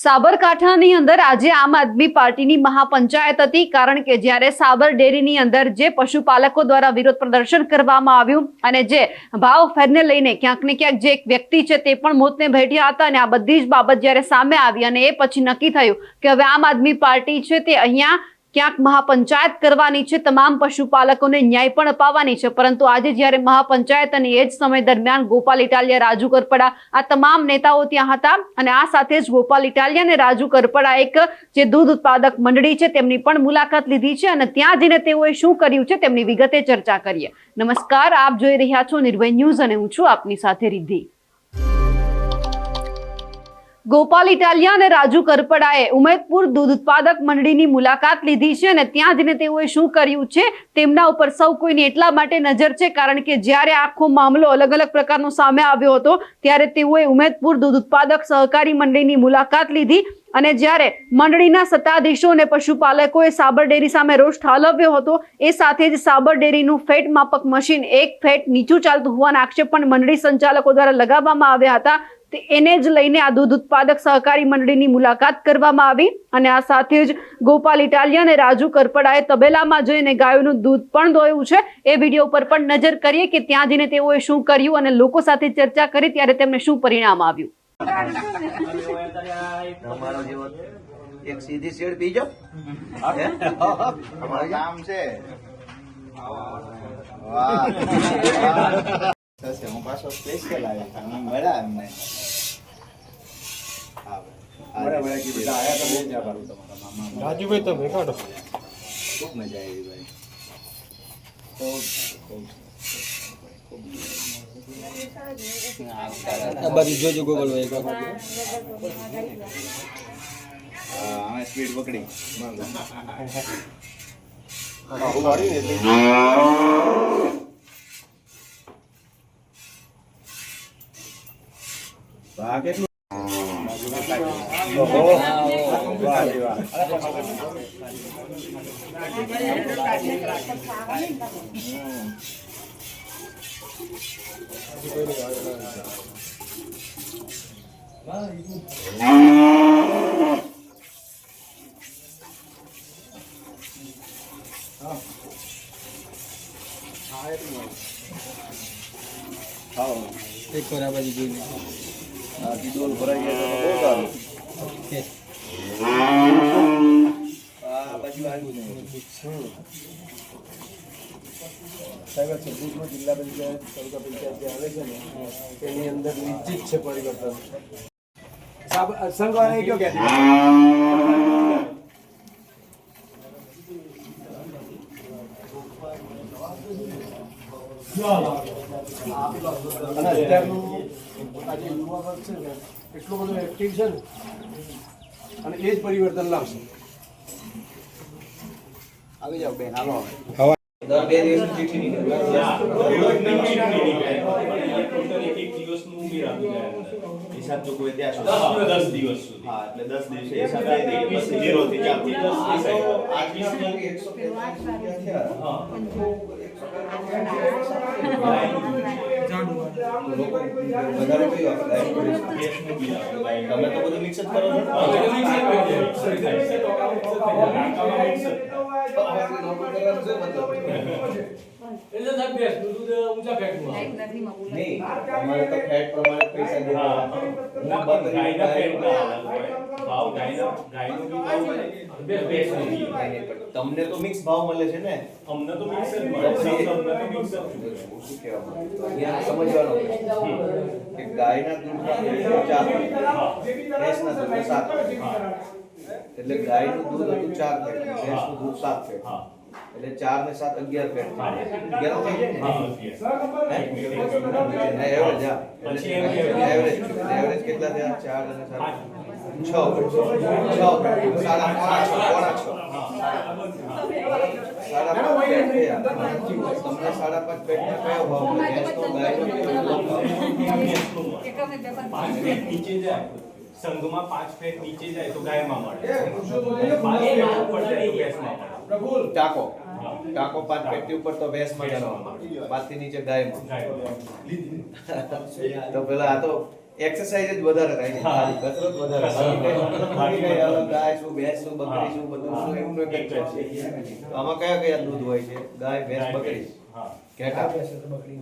સાબરકાંઠાની અંદર આજે આમ આદમી પાર્ટીની મહાપંચાયત હતી, કારણ કે જ્યારે સાબર ડેરીની અંદર જે પશુપાલકો દ્વારા વિરોધ પ્રદર્શન કરવામાં આવ્યું અને જે ભાવ ફેરને લઈને ક્યાંક ને ક્યાંક જે એક વ્યક્તિ છે તે પણ મોતને ભેટ્યા હતા અને આ બધી જ બાબત જ્યારે સામે આવી અને એ પછી નક્કી થયું કે હવે આમ આદમી પાર્ટી છે તે અહીંયા ક્યાંક મહાપંચાયત કરવાની છે, તમામ પશુપાલકોને ન્યાય પણ અપાવવાની છે, પરંતુ આજે જ્યારે મહાપંચાયત અને એ જ સમય દરમિયાન ગોપાલ ઇટાલિયા, રાજુ કરપડા આ તમામ નેતાઓ ત્યાં હતા અને આ સાથે જ ગોપાલ ઇટાલિયા અને રાજુ કરપડા એક જે દૂધ ઉત્પાદક મંડળી છે, તેમની પણ મુલાકાત લીધી છે અને ત્યાં જઈને તેઓએ શું કર્યું છે, તેમની વિગતે ચર્ચા કરીએ. નમસ્કાર, આપ જોઈ રહ્યા છો નિર્ભય ન્યૂઝ અને હું છું આપની સાથે રિદ્ધિ. ગોપાલ ઇટાલિયા અને રાજુ કરપડાએ ઉમેદપુર દૂધ ઉત્પાદક મંડળીની મુલાકાત લીધી છે અને ત્યાં જઈને તેઓએ શું કર્યું છે તેમના ઉપર સૌ કોઈની એટલા માટે નજર છે કારણ કે જ્યારે આખો મામલો અલગ અલગ પ્રકારનો સામે આવ્યો હતો ત્યારે તેઓએ ઉમેદપુર દૂધ ઉત્પાદક સહકારી મંડળીની મુલાકાત લીધી અને જ્યારે મંડળીના સત્તાધીશો અને પશુપાલકોએ સાબર ડેરી સામે રોષ ઠાલવ્યો હતો, એ સાથે જ સાબર ડેરીનું ફેટ માપક મશીન એક ફેટ નીચું ચાલતું હોવાના આક્ષેપ પણ મંડળી સંચાલકો દ્વારા લગાવવામાં આવ્યા હતા. એને જ લઈને આ દૂધ ઉત્પાદક સહકારી મંડળીની મુલાકાત કરવામાં આવી અને આ સાથે જ ગોપાલ ઇટાલિયા અને રાજુ કરપડાએ તબેલામાં જઈને ગાયોનું દૂધ પણ દોયું છે. એ વીડિયો પર પણ નજર કરીએ કે ત્યાં જઈને તેઓએ શું કર્યું અને લોકો સાથે ચર્ચા કરી ત્યારે તેમને શું પરિણામ આવ્યું. તમારો જેવો એક સીધી શેડ પીજો હે? કામ છે? હું પાછો સ્પેશિયલ આવ્યો મળ્યા એમને. રાજુભાઈ તમે કાઢો. ખૂબ મજા આવી ભાઈ. ખૂબ ખૂબ. આ બાજુ જોજો ગોગલ ભાઈ અમે સ્પીડ પકડી. ભાગ કેટલું? એક વાર આ બાજુ જોઈ આ ટીડોલ ભરાઈ જાય તો બહુ સારું આ બાજુ આવ્યું નહીં. સાહેબ, આ જિલ્લા પંચાયત, તાલુકા પંચાયત જે આવે છે ને તેની અંદર નિશ્ચિત છે પરિવર્તન. સાહેબ કયો કે અને યુવા વર્ગ છે ને, એટલો બધો એક્ટિવ છે ને, અને એ જ પરિવર્તન લાવશે. આવી જાઓ બેન હાલો દર બે દિવસ ચિઠ્ઠી નીકળે. હિસાબ તો કોઈ ત્યાં સુધી. દસ દિવસ સુધી. હા એટલે દસ દિવસે હિસાબ દઈએ થી તમે તો બધું મિક્સ જ કરો છો. એટલે સાહેબ બેસ દૂધ ઊંચા ફેંકવું નહીં અમારે તો ફેટ પ્રમાણે પૈસા દેવા હું બંધ ગાયના ફેટના અલગ ભાવ ગાયના ગાયનો બી ભાવ હોય બે ભેંસનો બી હોય. નહીં, નહીં, પણ તમને તો મિક્સ ભાવ મળે છે ને? અમને તો મિક્સ જ મળે. છે તમને તો મિક્સ જ શું કહેવા અહીંયા સમજવાનું કે ગાયના દૂધમાં ચાર ભેંસના દૂધમાં સાત એટલે ગાયનું દૂધ હતું ચાર ફેટ ભેંસનું દૂધ સાત ફેટ હા. એટલે ચાર ને સાત અગિયાર ફેટ થાય. અગિયાર થઈ જાય હા, ને yes. હે? એવરેજ. હા. પછી એમ કે- એવરેજ એવરેજ કેટલા થયા? ચાર અને સાત. છ. છ સાડા પોણા છ. પોણા છ. સાડા પાંચ પેટ થયા. તમને સાડા પાંચ પેટના કયો ભાવ? મળે ભેંસનો ગાયનો કેવો ભાવ? પાંચ ફેટ નીચે જાય. સંઘમાં પાંચ ફેટ નીચે જાય તો ગાયમાં મળે. પાંચ ફેટ ઉપર જાય તો ભેંસમાં મળે. ટાકો. ટાકો પાંચ પેટી ઉપર તો ભેંસમાં પાંચથી નીચે ગાય ગાયમાં. તો પેલા આ તો એક્સરસાઇઝ જ વધારે થાય છે. ખાલી કસરત વધારે ગાય શું ભેંસ શું બકરી શું બધું શું એવું એક જ છે તો આમાં કયા કયા દૂધ હોય છે? ગાય ભેંસ બકરી? હા. ઘેટા. ગાય ભેંસ. બકરી.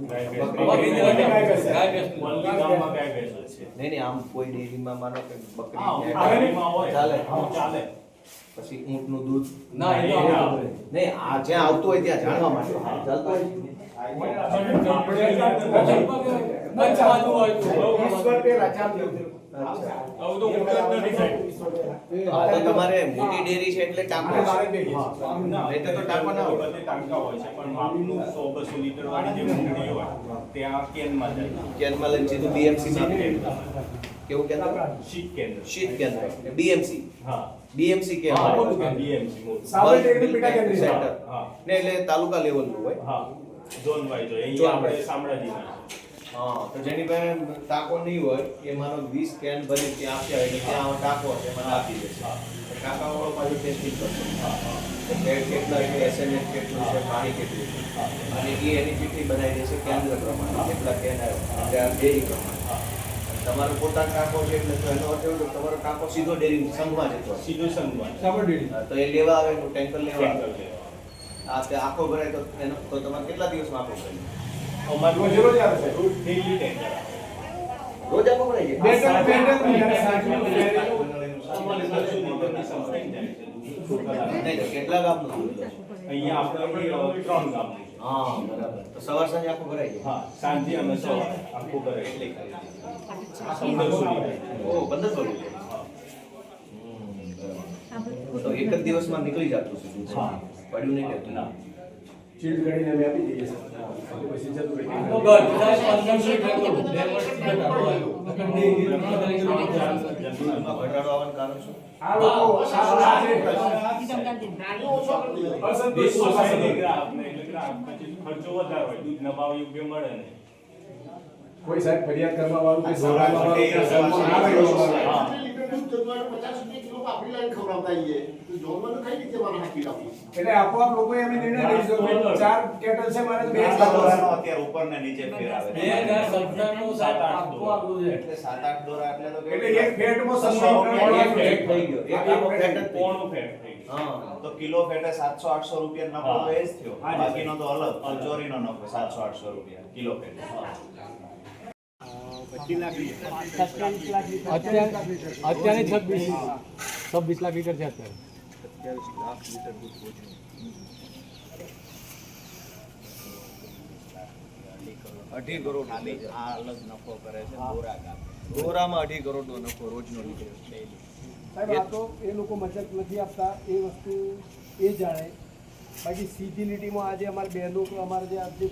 વલ્લી ગામમાં ગાય ભેંસ છે. નહીં નહીં આમ કોઈ ડેરીમાં માનો કે બકરી. ચાલે. હા, ચાલે. પછી ઊંટનું દૂધ. ના, નહીં આ જ્યાં આવતું હોય ત્યાં જાણવા માટે ચાલતું હોય. હા, તો તમારે મોટી ડેરી છે એટલે ટાંકો. નહીં તો તો ટાંકો ના હોય. ટાંકા હોય છે પણ માપનું સો બસો લીટર વાળી જે મંડળી હોય ત્યાં કેનમાં જાય. કેનમાં લઈને સીધું બીએમસી માં કેવું કેન્દ્ર? શીત કેન્દ્ર. શીત કેન્દ્ર. બીએમસી હા. મોટું કે કેન્દ્ર સેન્ટર હા. ને એટલે તાલુકા લેવલનું હોય. હા. ઝોન વાઇઝ હોય અહીંયા આપણે wise. હા તો જેની પાસે ટાંકો નહીં હોય એ મારો વીસ કેન ભરી ત્યાં આપ્યા હોય એટલે ત્યાં ટાંકો છે મને આપી દેશે. ટાંકા વાળો પાછું ટેસ્ટિંગ કરશે. એટલે કેટલા છે એસએમએસ કેટલું છે પાણી કેટલું છે. અને એ એની ચીઠી બનાવી દેશે કેન્દ્ર પ્રમાણે કેટલા કેન આવ્યા ડેરી પ્રમાણે. તમારો પોતાનો ટાંકો છે એટલે તો એનો અર્થ એવો કે તમારો ટાંકો સીધો ડેરી સંઘમાં જતો સીધો સંઘમાં. સાબર ડેરી તો એ લેવા આવે તો ટેન્કર લેવા આ આખો ભરાય તો એનો તો તમારે કેટલા દિવસમાં આખો ભરાય અમારું રોજે રોજ આવે છે. રોજ daily ટેન્કર આવે. રોજ આખો ભરાય બે જાય ટન- બે ટન નહીં, સાઠ અમારે મિનિટ. બસો લીટરની સંભાળી જાય છે દૂધ. નહીં, તો કેટલા ગામનું દૂધ લો છો? અહીંયા આપણે અહીં ત્રણ ગામનું છે. હા બરાબર તો સવાર સાંજે આખો ભરાઈ જાય હા સાંજે અને સવારે આખું કરે એટલે પંદરસો લીટર ઓ પંદરસો લીટર હા. હમ, બરાબર. તો એક જ દિવસમાં નીકળી જતું છે દૂધ હા. પડ્યું નહીં રહેતું ના. ચીડ કરીને અમે આપી દઈએ કોઈ સાહેબ ફરિયાદ કરવા વાળું કે સાંભળવા વાળું કે સન્માન આવે એવો વાળો. હા. એટલે આપોઆપ લોકોએ અમે નિર્ણય લઈ લીધો ચાર કેટલ છે મારે બે જ આટલા કરવાના. દોરાનો અત્યારે ઉપર ને નીચે ફેર આવે છે. સાત આઠ દોરા. એટલે સાત આઠ દોરા એટલે તો એટલે એક ફેટમાં છસો સન્માન રૂપિયા એક કરવાનું. ફેટ થઈ ગયો એક આખો ફેટ જ થઈ ગયો. પોણું ફેટ થઈ ગયું. તો કિલો ફેટે સાતસો આઠસો રૂપિયા નફો તો એ જ થયો બાકીનો તો અલગ ચોરીનો નફો સાતસો આઠસો રૂપિયા કિલો ફેટે અત્યારે છવ્વીસ છવ્વીસ લાખ લીટર છે અત્યારે. અઢી કરોડ આ અલગ નફો કરે છે બોરા ગામ. દોરામાં અઢી કરોડનો નફો રોજનો નીકળે સાહેબ આ તો એ લોકો મચક નથી આપતા એ વસ્તુ એ જાણે. બાકી સીધી લીટીમાં આજે અમારે બહેનો કે અમારે જે આજે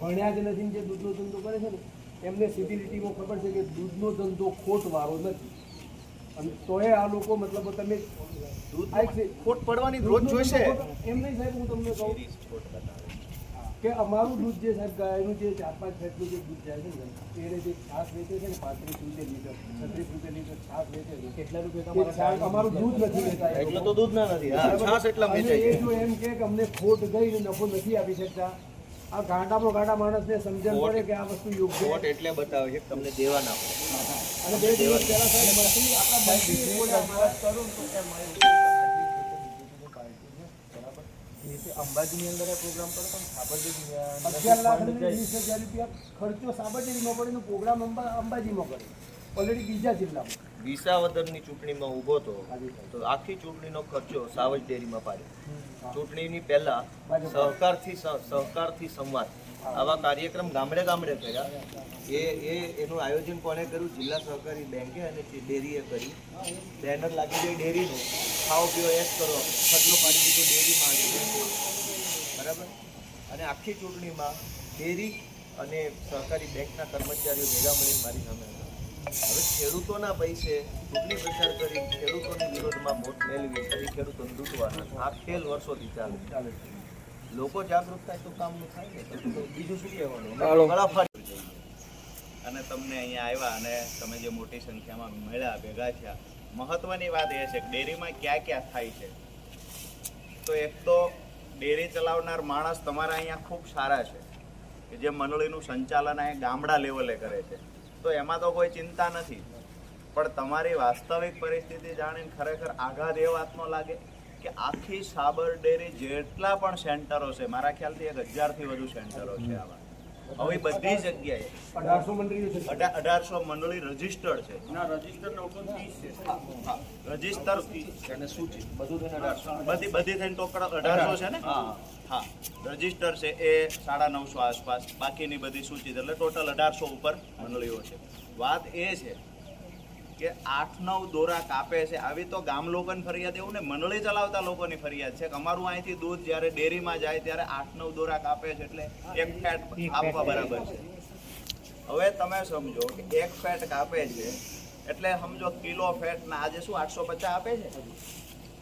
ભણ્યા જ નથી જે દૂધનો ધંધો કરે છે ને એમને સીધી લીટીમાં ખબર છે કે દૂધનો ધંધો ખોટવાળો નથી. અને તોય આ લોકો મતલબ તમે ખોટ પડવાની રોજ જોઈશે. એમ નહીં સાહેબ હું તમને કહું. કે અમારું દૂધ જે સાહેબ ગાયનું જે ચાર પાંચ ફેટનું જે દૂધ જાય છે ને એને જે છાશ વેચે છે ને પાંત્રીસ રૂપિયા લીટર છત્રીસ રૂપિયા લીટર છાશ વેચે છે. કેટલા રૂપિયા અમારું દૂધ નથી વેચાય એટલે તો દૂધ ના નથી એટલા એ જો એમ કે અમને ખોટ ગઈ ને નફો નથી આપી શકતા આ ગાંડામાં ગાંડા માણસને સમજણ પડે કે આ વસ્તુ યોગ્ય ખોટ એટલે બતાવે છે તમને દેવા ના અને બે દિવસ પહેલા સાહેબ મંત્રી આપણા આ વાત કરો તો કે મારી અંબાજીની અંદર આ પ્રોગ્રામ પડે પણ અગિયાર લાખ વીસ હજાર રૂપિયા ખર્ચો સાબરડેરીમાં પડે પ્રોગ્રામ અંબા અંબાજીમાં પડે. ઓલરેડી બીજા જિલ્લામાં. વિસાવદરની ચૂંટણીમાં ઊભો તો તો આખી ચૂંટણીનો ખર્ચો સાવજ ડેરીમાં પાડ્યો ચૂંટણીની પહેલા સહકારથી સહકારથી સંવાદ. આવા કાર્યક્રમ ગામડે ગામડે કર્યા. એ એ, એનું આયોજન કોણે કર્યું? જિલ્લા સહકારી બેંકે અને ડેરીએ કર્યું બેનર લાગી ગઈ ડેરીનું. ખાઓ, પીઓ, એસ કરો. ખર્ચો પાડી દીધો ડેરીમાં આવી બરાબર? અને આખી ચૂંટણીમાં ડેરી અને સહકારી બેંકના કર્મચારીઓ ભેગા મળીને મારી સામે હતા. હવે ખેડૂતોના પૈસે ચૂંટણી પ્રચાર કરી ખેડૂતોની વિરોધમાં વોટ મેળવી ફરી ખેડૂતોને લૂંટવાના આ ખેલ વર્ષોથી ચાલે ચાલે લોકો જાગૃત થાય તો કામનું થાય ને. બીજું શું કહેવાનું? અને તમને અહીંયા આવ્યા અને તમે જે મોટી સંખ્યામાં મળ્યા ભેગા થયા મહત્વની વાત એ છે કે ડેરીમાં ક્યાં ક્યાં થાય છે? તો એક તો ડેરી ચલાવનાર માણસ તમારા અહીંયા ખૂબ સારા છે કે જે મંડળીનું સંચાલન અહીંયા ગામડા લેવલે કરે છે. તો એમાં તો કોઈ ચિંતા નથી. પણ તમારી વાસ્તવિક પરિસ્થિતિ જાણીને ખરેખર આઘાત એ વાતનો લાગે કે આખી સાબર ડેરી જેટલા પણ સેન્ટરો છે મારા ખ્યાલથી એક હજારથી વધુ સેન્ટરો છે આવા. હવે બધી જગ્યાએ અઢારસો મંડળી રજીસ્ટર્ડ છે. રજિસ્ટર બધી બધી થઈને ટોકડા અઢારસો છે ને? હા રજિસ્ટર છે એ સાડા નવસો આસપાસ. બાકીની બધી સૂચિત એટલે ટોટલ અઢારસો ઉપર મંડળીઓ છે. વાત એ છે કે આઠ નવ દોરા કાપે છે. આવી તો ગામ લોકોની ફરિયાદ એવું ને મંડળી ચલાવતા લોકોની ફરિયાદ છે કે અમારું અહીંથી દૂધ જ્યારે ડેરીમાં જાય ત્યારે આઠ નવ દોરા કાપે છે એટલે એક ફેટ આપવા બરાબર છે. હવે તમે સમજો કે એક ફેટ કાપે છે એટલે સમજો કિલો ફેટ ના આજે શું આઠસો પચાસ આપે છે?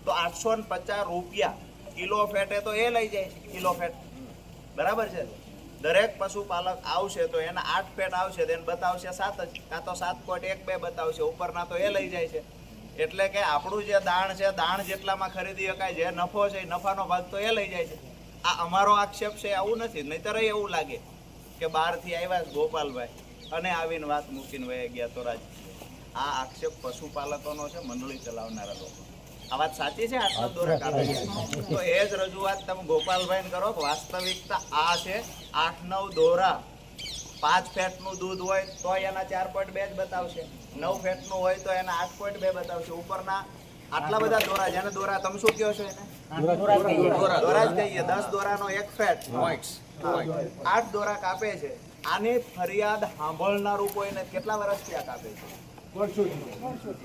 તો આઠસો પચાસ રૂપિયા કિલો ફેટે તો એ લઈ જાય કિલો ફેટ. બરાબર છે? દરેક પશુપાલક આવશે તો એના આઠ ફેટ આવશે, તો એને બતાવશે સાત જ. કાં તો સાત પોઈન્ટ એક બે બતાવશે, ઉપરના તો એ લઈ જાય છે. એટલે કે આપણું જે દાણ છે, દાણ જેટલામાં ખરીદી શકાય, જે નફો છે, એ નફાનો ભાગ તો એ લઈ જાય છે. આ અમારો આક્ષેપ છે, આવું નથી. નહીતર એવું લાગે કે બહારથી આવ્યા ગોપાલભાઈ અને આવીને વાત મૂકીને વહી ગયા તો રાજ. આ આક્ષેપ પશુપાલકોનો છે, મંડળી ચલાવનારા લોકો. આ વાત સાચી છે? આટલા દોરા તો એ જ રજૂઆત તમે ગોપાલભાઈને કરો કે વાસ્તવિકતા આ છે. આઠ નવ દોરા. પાંચ ફેટનું દૂધ હોય તો એના ચાર પોઈન્ટ બે જ બતાવશે. નવ ફેટનું હોય તો એના આઠ પોઈન્ટ બે બતાવશે. ઉપરના આટલા બધા દોરા જેને દોરા તમે શું કહો છો એને? દોરા. જ કહીએ. દસ દોરાનો એક ફેટ. આઠ દોરા કાપે છે. આની ફરિયાદ સાંભળનારું કોઈને કેટલા વર્ષથી આ કાપે છે?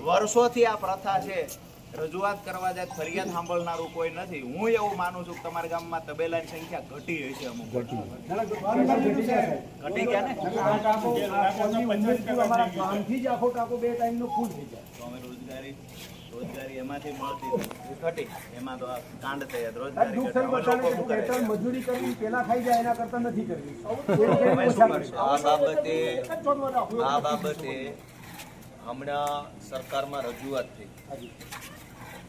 વર્ષોથી આ પ્રથા છે. રજૂઆત કરવા જાય ફરિયાદ સાંભળનારું કોઈ નથી. હું એવું માનું છું કે તમારા ગામમાં તબેલાની સંખ્યા ઘટી હશે અમુક ઘટી ગયા ને? આ ટાંકો આ કોલની ઉંમરથી અમારા ગામથી જ આખો ટાંકો બે ટાઈમનો ફૂલ થઈ જાય. તો અમે રોજગારી રોજગારી એમાંથી મળતી ઘટી. એમાં તો કાંડ થયા રોજગારી મજૂરી કરવી પેલા ખાઈ જાય એના કરતા નથી કરવી? આ બાબતે. આ બાબતે હમણાં સરકારમાં રજૂઆત થઈ.